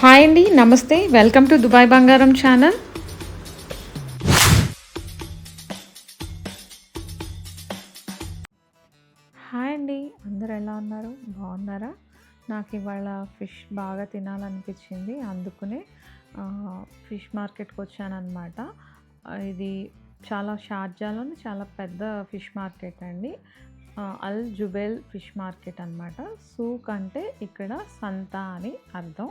Hi అండి నమస్తే. Welcome to Dubai Bangaram channel. Hi అండి అందరు ఎలా ఉన్నారు? బాగున్నారా? నాకు ఇవాళ ఫిష్ బాగా తినాలనిపించింది అందుకనే ఫిష్ మార్కెట్కి వచ్చానమాట ఇది చాలా షార్జాలోని చాలా పెద్ద ఫిష్ మార్కెట్ అండి. అల్ జుబేల్ ఫిష్ మార్కెట్ అనమాట సూక్ అంటే ఇక్కడ సంత అని అర్థం.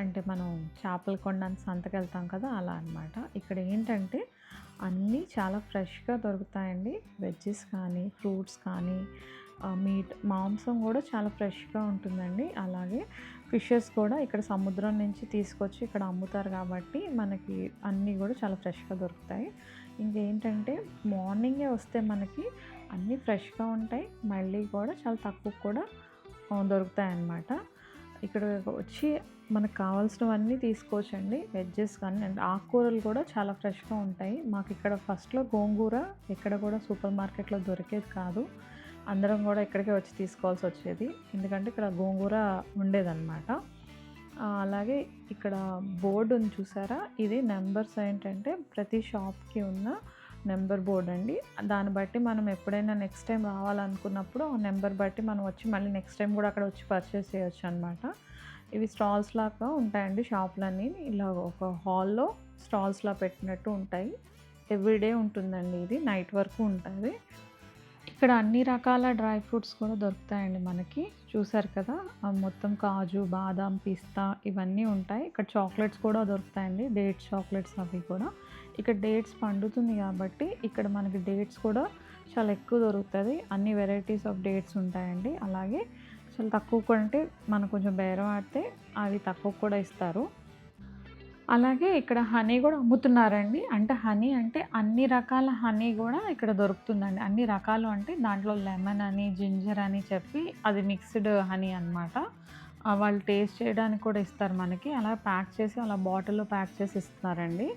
అంటే మనం చేపలు కొనడానికి సంతకు వెళ్తాం కదా అలా అన్నమాట. ఇక్కడ ఏంటంటే అన్నీ చాలా ఫ్రెష్గా దొరుకుతాయండి. వెజ్జెస్ కానీ ఫ్రూట్స్ కానీ మీట్ మాంసం కూడా చాలా ఫ్రెష్గా ఉంటుందండి. అలాగే ఫిషెస్ కూడా ఇక్కడ సముద్రం నుంచి తీసుకొచ్చి ఇక్కడ అమ్ముతారు కాబట్టి మనకి అన్నీ కూడా చాలా ఫ్రెష్గా దొరుకుతాయి. ఇంకేంటంటే మార్నింగే వస్తే మనకి అన్నీ ఫ్రెష్గా ఉంటాయి. మళ్ళీ కూడా చాలా తక్కువ కూడా దొరుకుతాయి అన్నమాట ఇక్కడ వచ్చి మనకు కావాల్సినవన్నీ తీసుకోవచ్చండి. వెజ్జెస్ కానీ అండ్ ఆకుకూరలు కూడా చాలా ఫ్రెష్గా ఉంటాయి. మాకు ఇక్కడ ఫస్ట్లో గోంగూర ఎక్కడ కూడా సూపర్ మార్కెట్లో దొరికేది కాదు. అందరం కూడా ఇక్కడికే వచ్చి తీసుకోవాల్సి వచ్చేది. ఎందుకంటే ఇక్కడ గోంగూర ఉండేదన్నమాట. అలాగే ఇక్కడ బోర్డు ఉంది చూసారా? ఇది నెంబర్స్ ఏంటంటే ప్రతి షాప్కి ఉన్న నెంబర్ బోర్డ్ అండి. దాన్ని బట్టి మనం ఎప్పుడైనా నెక్స్ట్ టైం రావాలనుకున్నప్పుడు ఆ నెంబర్ బట్టి మనం వచ్చి మళ్ళీ నెక్స్ట్ టైం కూడా అక్కడ వచ్చి పర్చేస్ చేయొచ్చు అనమాట ఇవి స్టాల్స్ లాగా ఉంటాయండి షాప్లన్నీ. ఇలా ఒక హాల్లో స్టాల్స్లా పెట్టినట్టు ఉంటాయి. ఎవ్రీడే ఉంటుందండి ఇది. నైట్ వరకు ఉంటుంది. ఇక్కడ అన్ని రకాల డ్రై ఫ్రూట్స్ కూడా దొరుకుతాయండి మనకి. చూసారు కదా? మొత్తం కాజు బాదాం పిస్తా ఇవన్నీ ఉంటాయి. ఇక్కడ చాక్లెట్స్ కూడా దొరుకుతాయండి. డేట్ చాక్లెట్స్ అవి కూడా. ఇక్కడ డేట్స్ పండుతుంది కాబట్టి ఇక్కడ మనకి డేట్స్ కూడా చాలా ఎక్కువ దొరుకుతుంది. అన్ని వెరైటీస్ ఆఫ్ డేట్స్ ఉంటాయండి. అలాగే చాలా తక్కువ కంటే మనం కొంచెం బేరం ఆడితే అవి తక్కువ కూడా ఇస్తారు. అలాగే ఇక్కడ హనీ కూడా అమ్ముతున్నారండి. అంటే హనీ అంటే అన్ని రకాల హనీ కూడా ఇక్కడ దొరుకుతుందండి. అన్ని రకాలు అంటే దాంట్లో లెమన్ అని జింజర్ అని చెప్పి అది మిక్స్డ్ హనీ అనమాట వాళ్ళు టేస్ట్ చేయడానికి కూడా ఇస్తారు మనకి. అలా ప్యాక్ చేసి అలా బాటిల్లో ప్యాక్ చేసి ఇస్తున్నారండి.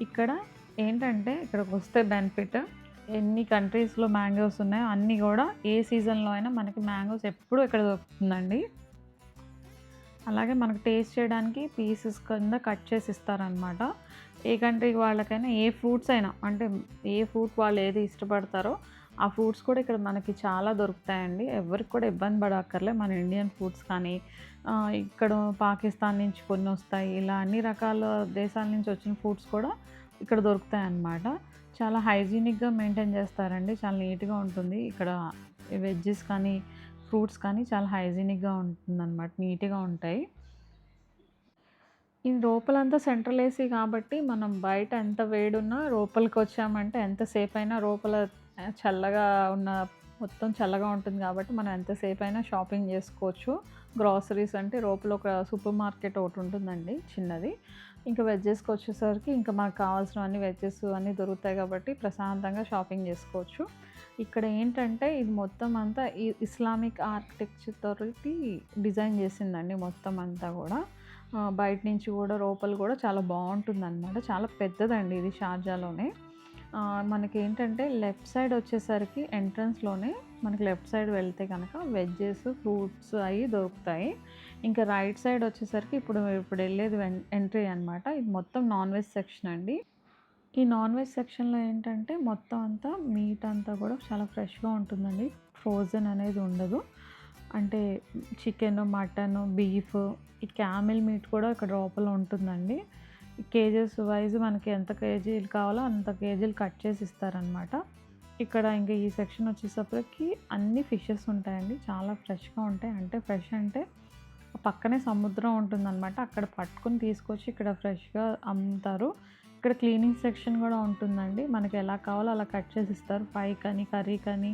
ఇక్కడ ఏంటంటే ఇక్కడికి వస్తే బెనిఫిట్. ఎన్ని కంట్రీస్లో మ్యాంగోస్ ఉన్నాయో అన్నీ కూడా ఏ సీజన్లో అయినా మనకి మ్యాంగోస్ ఎప్పుడూ ఇక్కడ దొరుకుతుందండి. అలాగే మనకు టేస్ట్ చేయడానికి పీసెస్ కింద కట్ చేసి ఇస్తారనమాట. ఏ కంట్రీ వాళ్ళకైనా ఏ ఫ్రూట్స్ అయినా అంటే ఏ ఫ్రూట్ వాళ్ళు ఏది ఇష్టపడతారో ఆ ఫ్రూట్స్ కూడా ఇక్కడ మనకి చాలా దొరుకుతాయండి. ఎవరికి కూడా ఇబ్బంది పడక్కర్లే. మన ఇండియన్ ఫ్రూట్స్ కానీ ఇక్కడ పాకిస్తాన్ నుంచి కొన్ని వస్తాయి. ఇలా అన్ని రకాల దేశాల నుంచి వచ్చిన ఫ్రూట్స్ కూడా ఇక్కడ దొరుకుతాయి అన్నమాట చాలా హైజీనిక్గా మెయింటైన్ చేస్తారండి. చాలా నీట్గా ఉంటుంది. ఇక్కడ వెజ్జెస్ కానీ ఫ్రూట్స్ కానీ చాలా హైజీనిక్గా ఉంటుందన్నమాట. నీట్గా ఉంటాయి. ఈ లోపలంతా సెంట్రల్ ఏసీ కాబట్టి మనం బయట ఎంత వేడున్నా లోపలికి వచ్చామంటే ఎంతసేపు అయినా లోపల చల్లగా ఉన్న మొత్తం చల్లగా ఉంటుంది కాబట్టి మనం ఎంతసేపు అయినా షాపింగ్ చేసుకోవచ్చు. గ్రాసరీస్ అంటే లోపల ఒక సూపర్ మార్కెట్ ఒకటి ఉంటుందండి చిన్నది. ఇంకా వెజ్జెస్కి వచ్చేసరికి ఇంకా మనకు కావాల్సినవన్నీ వెజ్జెస్ అన్నీ దొరుకుతాయి కాబట్టి ప్రశాంతంగా షాపింగ్ చేసుకోవచ్చు. ఇక్కడ ఏంటంటే ఇది మొత్తం అంతా ఈ ఇస్లామిక్ ఆర్కిటెక్చర్ డిజైన్ చేసిందండి మొత్తం అంతా కూడా. బయట నుంచి కూడా లోపల కూడా చాలా బాగుంటుంది అనమాట చాలా పెద్దదండి ఇది షార్జాలోనే. మనకి ఏంటంటే లెఫ్ట్ సైడ్ వచ్చేసరికి ఎంట్రన్స్లోనే మనకి లెఫ్ట్ సైడ్ వెళ్తే కనుక వెజ్జెస్ ఫ్రూట్స్ అవి దొరుకుతాయి. ఇంకా రైట్ సైడ్ వచ్చేసరికి ఇప్పుడు ఇప్పుడు వెళ్ళేది ఎంట్రీ అనమాట ఇది మొత్తం నాన్ వెజ్ సెక్షన్ అండి. ఈ నాన్ వెజ్ సెక్షన్లో ఏంటంటే మొత్తం అంతా మీట్ అంతా కూడా చాలా ఫ్రెష్గా ఉంటుందండి. ఫ్రోజన్ అనేది ఉండదు. అంటే చికెన్ మటన్ బీఫ్ ఈ క్యామిల్ మీట్ కూడా ఇక్కడ లోపల ఉంటుందండి. కేజెస్ వైజ్ మనకి ఎంత కేజీలు కావాలో అంత కేజీలు కట్ చేసి ఇస్తారనమాట ఇక్కడ ఇంకా ఈ సెక్షన్ వచ్చేసప్పటికి అన్ని ఫిషెస్ ఉంటాయండి. చాలా ఫ్రెష్గా ఉంటాయి. అంటే ఫ్రెష్ అంటే పక్కనే సముద్రం ఉంటుందన్నమాట. అక్కడ పట్టుకొని తీసుకొచ్చి ఇక్కడ ఫ్రెష్గా అమ్ముతారు. ఇక్కడ క్లీనింగ్ సెక్షన్ కూడా ఉంటుందండి. మనకి ఎలా కావాలో అలా కట్ చేసి ఇస్తారు. ఫ్రై కానీ కర్రీ కానీ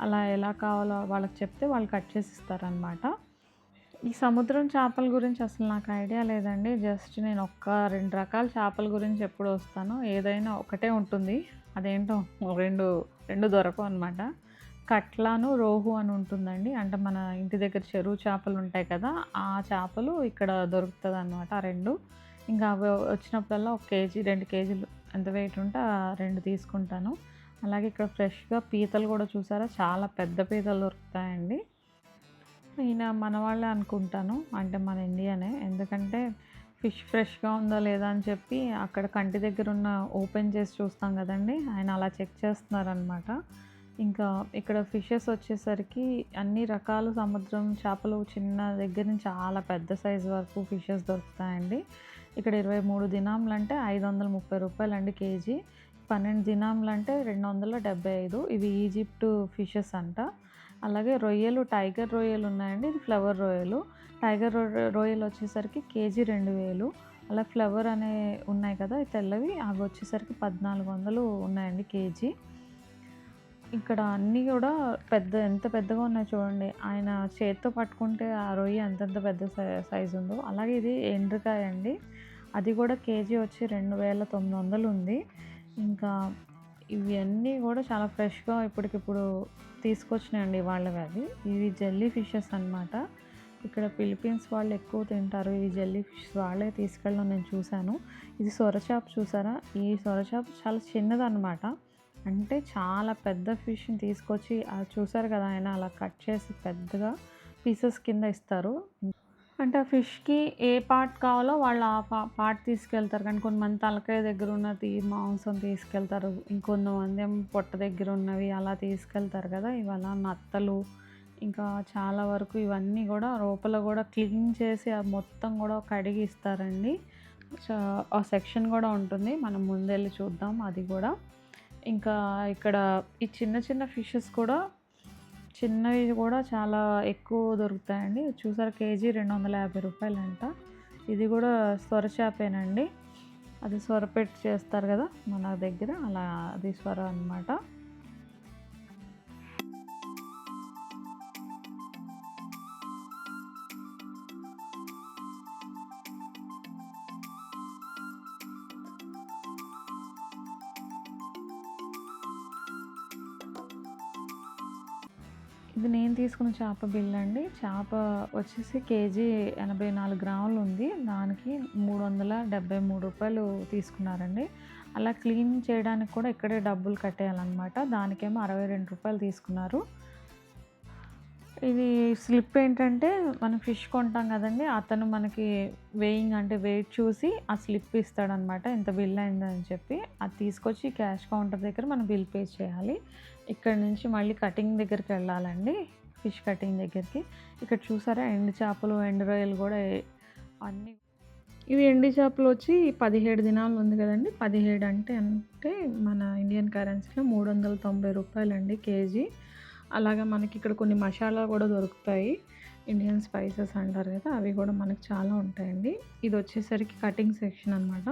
అలా ఎలా కావాలో వాళ్ళకి చెప్తే వాళ్ళు కట్ చేసి ఇస్తారనమాట ఈ సముద్రం చేపల గురించి అసలు నాకు ఐడియా లేదండి. జస్ట్ నేను ఒక్క రెండు రకాల చేపల గురించి ఎప్పుడు వస్తానో. ఏదైనా ఒకటే ఉంటుంది. అదేంటో రెండు రెండు దొరకవు అనమాట కట్లాను రోహు అని ఉంటుందండి. అంటే మన ఇంటి దగ్గర చెరువు చేపలు ఉంటాయి కదా ఆ చేపలు ఇక్కడ దొరుకుతుంది అనమాట ఆ రెండు. ఇంకా అవి వచ్చినప్పుడల్లా ఒక కేజీ రెండు కేజీలు ఎంత వెయిట్ ఉంటే రెండు తీసుకుంటాను. అలాగే ఇక్కడ ఫ్రెష్గా పీతలు కూడా చూసారా చాలా పెద్ద పీతలు దొరుకుతాయండి ఈయన మన వాళ్ళే అనుకుంటాను అంటే మన ఇండియానే ఎందుకంటే ఫిష్ ఫ్రెష్‌గా ఉందా లేదా అని చెప్పి అక్కడ కంటి దగ్గర ఉన్న ఓపెన్ చేసి చూస్తాం కదండీ! ఆయన అలా చెక్ చేస్తున్నారనమాట. ఇంకా ఇక్కడ ఫిషెస్ వచ్చేసరికి అన్ని రకాల సముద్రం చేపలు చిన్న దగ్గర నుంచి చాలా పెద్ద సైజు వరకు ఫిషెస్ దొరుకుతాయండి. ఇక్కడ ఇరవై మూడు దినాములు అంటే ఐదు వందల ముప్పై రూపాయలు అండి కేజీ. పన్నెండు దినాములు అంటే రెండు వందల డెబ్బై ఐదు ఇవి ఈజిప్ట్ ఫిషెస్ అంట. అలాగే రొయ్యలు టైగర్ రొయ్యలు ఉన్నాయండి. ఇది ఫ్లవర్ రొయ్యలు. టైగర్ రొ రొయ్యలు వచ్చేసరికి కేజీ 2000 అలా ఫ్లవర్ అనే ఉన్నాయి కదా! ఈ తెల్లవి అవి వచ్చేసరికి 1400 ఉన్నాయండి కేజీ. ఇక్కడ అన్నీ కూడా పెద్ద ఎంత పెద్దగా ఉన్నాయి చూడండి. ఆయన చేతితో పట్టుకుంటే ఆ రొయ్య ఎంతెంత పెద్ద సై సైజు ఉందో. అలాగే ఇది ఎండ్రకాయ అండి. అది కూడా కేజీ వచ్చి 2900 ఉంది. ఇంకా ఇవన్నీ కూడా చాలా ఫ్రెష్‌గా ఇప్పటికిప్పుడు తీసుకొచ్చినాయండి వాళ్ళవి అవి. ఇవి జెల్లీ ఫిషెస్ అనమాట. ఇక్కడ ఫిలిపీన్స్ వాళ్ళు ఎక్కువ తింటారు. ఈ జెల్లీ ఫిష్ వాళ్ళే తీసుకెళ్ళడం నేను చూశాను. ఇది సొరచాప్ చూసారా? ఈ సొరచాప్ చాలా చిన్నదనమాట. అంటే చాలా పెద్ద ఫిష్‌ని తీసుకొచ్చి అది చూసారు కదా! ఆయన అలా కట్ చేసి పెద్దగా పీసెస్ కింద ఇస్తారు. అంటే ఆ ఫిష్‌కి ఏ పార్ట్ కావాలో వాళ్ళు ఆ పా పార్ట్ తీసుకెళ్తారు. కానీ కొంతమంది తలకాయ దగ్గర ఉన్నది మాంసం తీసుకెళ్తారు. ఇంకొంతమందేమో పొట్ట దగ్గర ఉన్నవి అలా తీసుకెళ్తారు కదా! ఇవాళ నత్తలు ఇంకా చాలా వరకు ఇవన్నీ కూడా లోపల కూడా క్లీన్ చేసి అది మొత్తం కూడా కడిగి ఇస్తారండి. ఆ సెక్షన్ కూడా ఉంటుంది. మనం ముందెళ్ళి చూద్దాం అది కూడా. ఇంకా ఇక్కడ ఈ చిన్న చిన్న ఫిషెస్ కూడా చిన్నవి కూడా చాలా ఎక్కువ దొరుకుతాయండి. చూసారు కేజీ రెండు వందల యాభై రూపాయలు అంట. ఇది కూడా సొరచేపేనండి. అది స్వరపెట్టి చేస్తారు కదా! మన దగ్గర అలా అది స్వర అనమాట. ఇది నేను తీసుకున్న చేప బిల్లండి. చేప వచ్చేసి కేజీ 84 గ్రాములు ఉంది. దానికి మూడు వందల డెబ్భై మూడు రూపాయలు తీసుకున్నారండి. అలా క్లీన్ చేయడానికి కూడా ఇక్కడే డబ్బులు కట్టేయాలన్నమాట దానికేమో అరవై రెండు రూపాయలు తీసుకున్నారు. ఇది స్లిప్ ఏంటంటే మనం ఫిష్ కొంటాం కదండీ! అతను మనకి వేయింగ్ అంటే వెయిట్ చూసి ఆ స్లిప్ ఇస్తాడనమాట. ఇంత బిల్ అయిందని చెప్పి. అది తీసుకొచ్చి క్యాష్ కౌంటర్ దగ్గర మనం బిల్ పే చేయాలి. ఇక్కడ నుంచి మళ్ళీ కటింగ్ దగ్గరికి వెళ్ళాలండి. ఫిష్ కటింగ్ దగ్గరికి. ఇక్కడ చూసారా ఎండు చేపలు, ఎండు రొయ్యలు కూడా అన్నీ ఇవి ఎండు చేపలు వచ్చి 17 దినాలు ఉంది కదండి పదిహేడు అంటే అంటే మన ఇండియన్ కరెన్సీలో మూడు వందల తొంభై రూపాయలు అండి కేజీ. అలాగే మనకి ఇక్కడ కొన్ని మసాలా కూడా దొరుకుతాయి. ఇండియన్ స్పైసెస్ అంటారు కదా! అవి కూడా మనకు చాలా ఉంటాయండి. ఇది వచ్చేసరికి కటింగ్ సెక్షన్ అనమాట.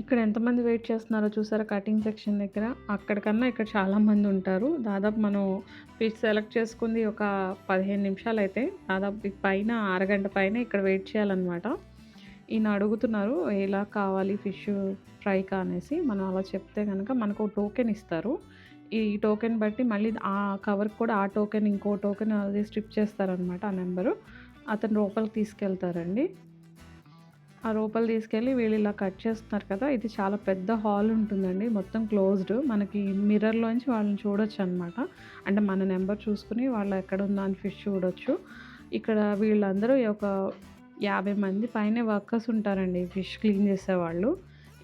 ఇక్కడ ఎంతమంది వెయిట్ చేస్తున్నారో చూసారా కటింగ్ సెక్షన్ దగ్గర. అక్కడికన్నా ఇక్కడ చాలామంది ఉంటారు. దాదాపు మనం ఫిష్ సెలెక్ట్ చేసుకుంది ఒక పదిహేను నిమిషాలు అయితే దాదాపు పైన అరగంట పైన ఇక్కడ వెయిట్ చేయాలన్నమాట ఈయన అడుగుతున్నారు ఎలా కావాలి ఫిష్ ఫ్రైకా అనేసి. మనం అలా చెప్తే కనుక మనకు టోకెన్ ఇస్తారు. ఈ టోకెన్ బట్టి మళ్ళీ ఆ కవర్‌కి కూడా ఆ టోకెన్ ఇంకో టోకెన్ అది స్ట్రిప్ చేస్తారనమాట ఆ నెంబరు. అతను లోపలికి తీసుకెళ్తారండి. ఆ లోపల తీసుకెళ్ళి వీళ్ళు ఇలా కట్ చేస్తున్నారు కదా! ఇది చాలా పెద్ద హాల్ ఉంటుందండి. మొత్తం క్లోజ్డ్. మనకి మిర్రర్‌లోంచి వాళ్ళని చూడొచ్చనమాట. అంటే మన నెంబర్ చూసుకుని వాళ్ళు ఎక్కడుందా అని ఫిష్ చూడొచ్చు. ఇక్కడ వీళ్ళందరూ ఒక 50 మంది పైన వర్కర్స్ ఉంటారండి. ఫిష్ క్లీన్ చేసేవాళ్ళు.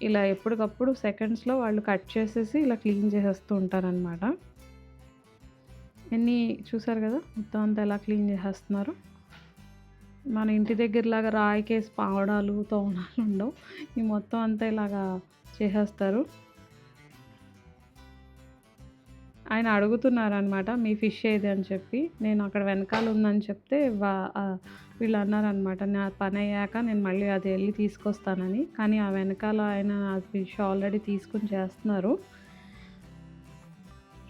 ఇలా ఎప్పటికప్పుడు సెకండ్స్‌లో వాళ్ళు కట్ చేసేసి ఇలా క్లీన్ చేసేస్తూ ఉంటారనమాట. ఎన్ని చూసారు కదా! మొత్తం అంతా ఎలా క్లీన్ చేసేస్తున్నారు మన ఇంటి దగ్గరలాగా రాయికేసి పావడాలు, తోమడాలు ఉండవు. ఈ మొత్తం అంతా ఇలాగా చేసేస్తారు. ఆయన అడుగుతున్నారనమాట మీ ఫిష్ ఏది అని చెప్పి. నేను అక్కడ వెనకాల ఉందని చెప్తే వా వీళ్ళు అన్నారనమాట నా పని అయ్యాక నేను మళ్ళీ అది వెళ్ళి తీసుకొస్తానని. కానీ ఆ వెనకాల ఆయన ఆ ఫిష్ ఆల్రెడీ తీసుకొని చేస్తున్నారు.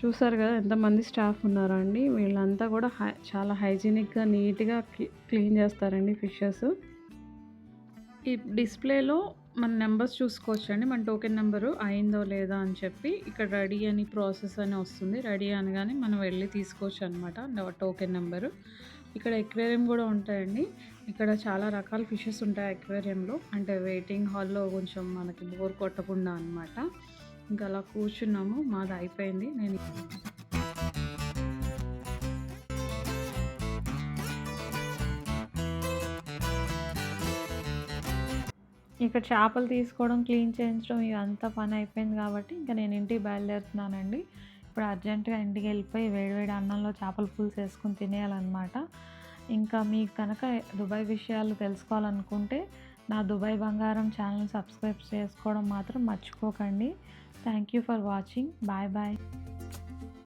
చూసారు కదా! ఎంతమంది స్టాఫ్ ఉన్నారండి వీళ్ళంతా కూడా హై చాలా హైజీనిక్‌గా నీట్‌గా క్లీన్ చేస్తారండి ఫిషెస్. ఈ డిస్‌ప్లేలో మన నంబర్స్ చూసుకోవచ్చండి. మన టోకెన్ నెంబరు అయిందో లేదా అని చెప్పి ఇక్కడ రెడీ అని ప్రాసెస్ అని వస్తుంది. రెడీ అనగానే మనం వెళ్ళి తీసుకోవచ్చు అనమాట టోకెన్ నెంబరు ఇక్కడ ఎక్వేరియం కూడా ఉంటాయండి. ఇక్కడ చాలా రకాల ఫిషెస్ ఉంటాయి ఎక్వేరియంలో. అంటే వెయిటింగ్ హాల్‌లో కొంచెం మనకి బోర్ కొట్టకుండా అనమాట. ఇంకా అలా కూర్చున్నాము. మాది అయిపోయింది. నేను ఇక్కడ చేపలు తీసుకోవడం, క్లీన్ చేయించడం ఇవంతా పని అయిపోయింది కాబట్టి ఇంక నేను ఇంటికి బయలుదేరుతున్నానండి. ఇప్పుడు అర్జెంట్‌గా ఇంటికి వెళ్ళిపోయి వేడివేడి అన్నంలో చేపల పులుసు వేసుకుని తినేయాలన్నమాట ఇంకా మీకు కనుక దుబాయ్ విషయాలు తెలుసుకోవాలనుకుంటే నా దుబాయ్ బంగారం ఛానల్ సబ్స్క్రైబ్ చేసుకోవడం మాత్రం మర్చిపోకండి. Thank you for watching. Bye bye.